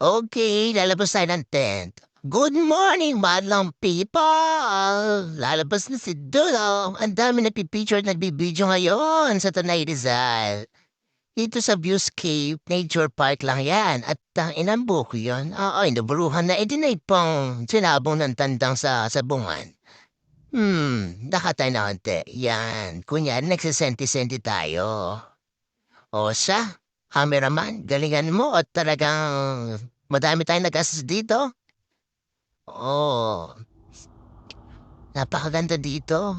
Okay, lalabas tayo ng tent. Good morning, madlang people! Lalabas na si Dulo. Ang dami nagpipicture at nagbibideo ngayon sa Tanay Rizal. Dito sa Viewscape Nature Park lang yan. At ang inang buko yun. Oo, inaburuhan na. E di na pang sinabong ng tandang sa sabungan. Hmm, nakatay na konti. Yan. Kunyari, nagsisenti-senti tayo. O siya, cameraman, galingan mo at talagang madami tayong nag-assist dito. Oo. Napakaganda dito.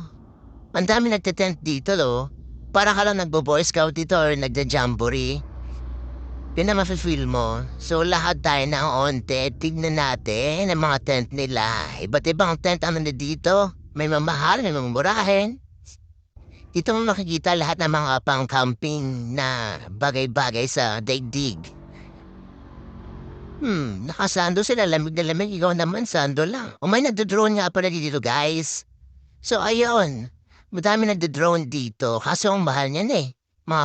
Ang dami nagtitent dito, lo. Para ka lang nagbo-boy scout dito or nagja-jamboree. Yun na mafe-feel mo. So, lahat tayo ng onte, tignan natin ang mga tent nila. Iba't ibang tent ang nandito dito. May mamahal, may mamurahin. Dito mo makikita lahat ng mga pang-camping na bagay-bagay sa daigdig. Hmm, nakasando sila, lamig na lamig. Ikaw naman, sando lang. O may nagdo-drone nga pala dito, guys. So, ayun. Madami nagdo-drone dito. Kaso ang mahal niyan eh. Mga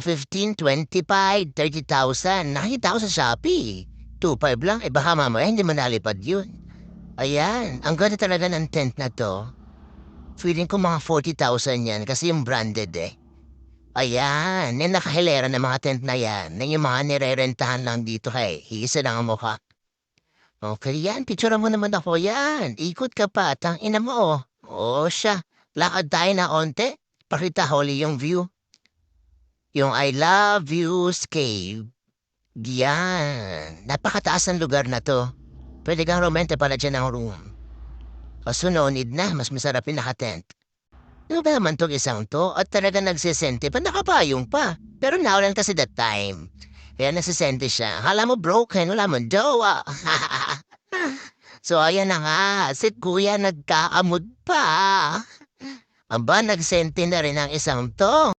15, 25, 30,000. Nakita ko sa Shopee. 2.5 lang. Eh baka mamaya hindi mo nalipad yun. Ayan. Ang ganda talaga ng tent na to. Feeling ko mga 40,000 yan kasi yung branded eh. Ayan, yung nakahilera ng mga tent na yan, na yung mga nirerentahan lang dito kay, isa lang ang mukha. Okay yan, picture mo naman ako yan. Ikot ka pa, tang ina mo. Oo siya, lakad tayo na onte. Pakita holi yung view. Yung I love you cave. Yan, napakataas ng lugar na to. Pwede kang rumenta pala dyan ng room. Kaso no need na, mas masarap yung nakatent. Ano ba naman tong isang to? At talaga nagsisente pa, nakapayong pa. Pero nawalan kasi that time. Kaya nagsisente siya. Akala mo broken, wala mo jowa. so ayan na nga, si kuya nagkaamod pa. Aba, nagsente na rin ang isang to.